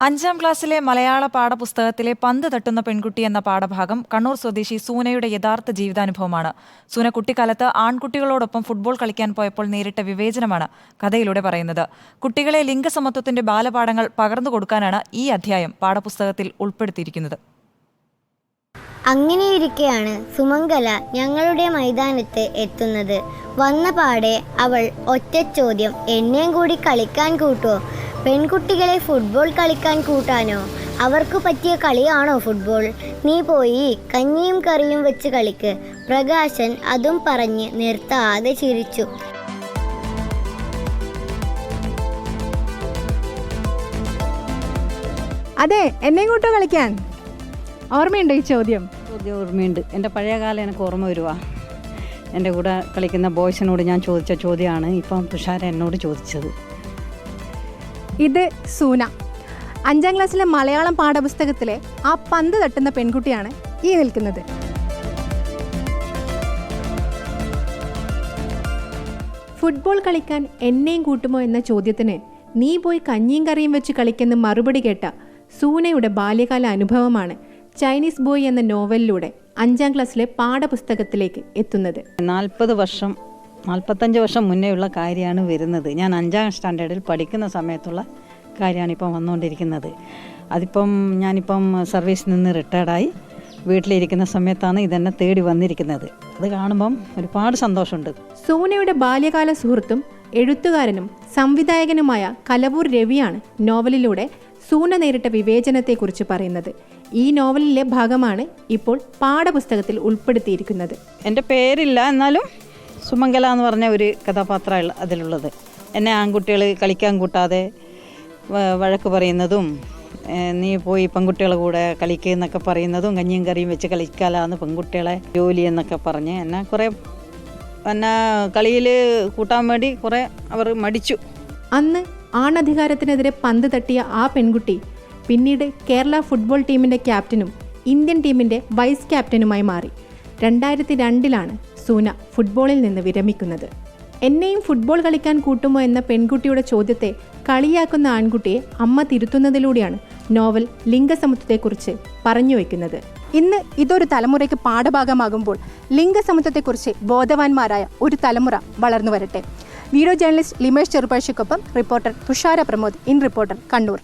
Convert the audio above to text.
അഞ്ചാം ക്ലാസ്സിലെ മലയാള പാഠപുസ്തകത്തിലെ പന്ത് തട്ടുന്ന പെൺകുട്ടി എന്ന പാഠഭാഗം കണ്ണൂർ സ്വദേശി സൂനയുടെ യഥാർത്ഥ ജീവിതാനുഭവമാണ്. സൂന കുട്ടിക്കാലത്ത് ആൺകുട്ടികളോടൊപ്പം ഫുട്ബോൾ കളിക്കാൻ പോയപ്പോൾ നേരിട്ട വിവേചനമാണ് കഥയിലൂടെ പറയുന്നത്. കുട്ടികളെ ലിംഗസമത്വത്തിന്റെ ബാലപാഠങ്ങൾ പകർന്നു കൊടുക്കാനാണ് ഈ അധ്യായം പാഠപുസ്തകത്തിൽ ഉൾപ്പെടുത്തിയിരിക്കുന്നത്. അങ്ങനെയിരിക്കെയാണ് സുമംഗല ഞങ്ങളുടെ മൈതാനത്ത് എത്തുന്നത്. വന്ന പാടെ അവൾ ഒറ്റ ചോദ്യം എന്നെയും കൂടി കളിക്കാൻ കൂട്ടോ പെൺകുട്ടികളെ ഫുട്ബോൾ കളിക്കാൻ കൂട്ടാനോ? അവർക്ക് പറ്റിയ കളിയാണോ ഫുട്ബോൾ നീ പോയി കഞ്ഞിയും കറിയും വെച്ച് കളിക്ക്. പ്രകാശൻ അതും പറഞ്ഞ് നിർത്താതെ ചിരിച്ചു. അതെ എന്നെയും കൂട്ടോ കളിക്കാൻ? ഓർമ്മയുണ്ടോ ഈ ചോദ്യം? ചോദ്യം ഓർമ്മയുണ്ട്. എന്റെ പഴയ കാലം എനിക്ക് ഓർമ്മ വരുവാ. എന്റെ കൂടെ കളിക്കുന്ന ബോയ്സിനോട് ഞാൻ ചോദിച്ച ചോദ്യമാണ്. ഇപ്പം തുഷാര എന്നോട് ചോദിച്ചത്. ഇത് സൂന. അഞ്ചാം ക്ലാസ്സിലെ മലയാളം പാഠപുസ്തകത്തിലെ ആ പന്ത് തട്ടുന്ന പെൺകുട്ടിയാണ് ഈ നിൽക്കുന്നത്. ഫുട്ബോൾ കളിക്കാൻ എന്നെയും കൂട്ടുമോ എന്ന ചോദ്യത്തിന് നീ പോയി കഞ്ഞിയും കറിയും വെച്ച് കളിക്കുന്ന മറുപടി കേട്ട സൂനയുടെ ബാല്യകാല അനുഭവമാണ് ചൈനീസ് ബോയ് എന്ന നോവലിലൂടെ അഞ്ചാം ക്ലാസ്സിലെ പാഠപുസ്തകത്തിലേക്ക് എത്തുന്നത്. നാൽപ്പത് വർഷം നാൽപ്പത്തഞ്ച് വർഷം മുന്നേ ഉള്ള കാര്യമാണ് വരുന്നത്. ഞാൻ അഞ്ചാം സ്റ്റാൻഡേർഡിൽ പഠിക്കുന്ന സമയത്തുള്ള കാര്യമാണ് ഇപ്പം വന്നുകൊണ്ടിരിക്കുന്നത്. അതിപ്പം ഞാനിപ്പം സർവീസിൽ നിന്ന് റിട്ടയർഡായി വീട്ടിലിരിക്കുന്ന സമയത്താണ് ഇതെന്നെ തേടി വന്നിരിക്കുന്നത്. അത് കാണുമ്പം ഒരുപാട് സന്തോഷമുണ്ട്. സോനയുടെ ബാല്യകാല സുഹൃത്തും എഴുത്തുകാരനും സംവിധായകനുമായ കലവൂർ രവിയാണ് നോവലിലൂടെ സൂന നേരിട്ട വിവേചനത്തെക്കുറിച്ച് പറയുന്നത്. ഈ നോവലിലെ ഭാഗമാണ് ഇപ്പോൾ പാഠപുസ്തകത്തിൽ ഉൾപ്പെടുത്തിയിരിക്കുന്നത്. എന്റെ പേരില്ല എന്നാലും സുമംഗല എന്ന് പറഞ്ഞ ഒരു കഥാപാത്രമാണ് അതിലുള്ളത്. എന്നെ ആൺകുട്ടികൾ കളിക്കാൻ കൂട്ടാതെ വഴക്ക് പറയുന്നതും നീ പോയി പെൺകുട്ടികളെ കൂടെ കളിക്കുക എന്നൊക്കെ പറയുന്നതും കഞ്ഞിയും കറിയും വെച്ച് കളിക്കാലാന്ന് പെൺകുട്ടികളെ ജോലി എന്നൊക്കെ പറഞ്ഞ് എന്നെ കുറേ എന്നെ കളിയിൽ കൂട്ടാൻ വേണ്ടി കുറേ അവർ മടിച്ചു. അന്ന് ആണധികാരത്തിനെതിരെ പന്ത് തട്ടിയ ആ പെൺകുട്ടി പിന്നീട് കേരള ഫുട്ബോൾ ടീമിന്റെ ക്യാപ്റ്റനും ഇന്ത്യൻ ടീമിന്റെ വൈസ് ക്യാപ്റ്റനുമായി മാറി. രണ്ടായിരത്തി രണ്ടിലാണ് സൂന ഫുട്ബോളിൽ നിന്ന് വിരമിക്കുന്നത്. എന്നെയും ഫുട്ബോൾ കളിക്കാൻ കൂട്ടുമോ എന്ന പെൺകുട്ടിയുടെ ചോദ്യത്തെ കളിയാക്കുന്ന ആൺകുട്ടിയെ അമ്മ തിരുത്തുന്നതിലൂടെയാണ് നോവൽ ലിംഗസമത്വത്തെക്കുറിച്ച് പറഞ്ഞു വയ്ക്കുന്നത് ഇന്ന് ഇതൊരു തലമുറയ്ക്ക് പാഠഭാഗമാകുമ്പോൾ ലിംഗസമത്വത്തെക്കുറിച്ച് ബോധവാന്മാരായ ഒരു തലമുറ വളർന്നു വരട്ടെ. Video journalist Limesh ചെറുപഴശിക്കൊപ്പം reporter Thushara Pramod in reporter Kannur.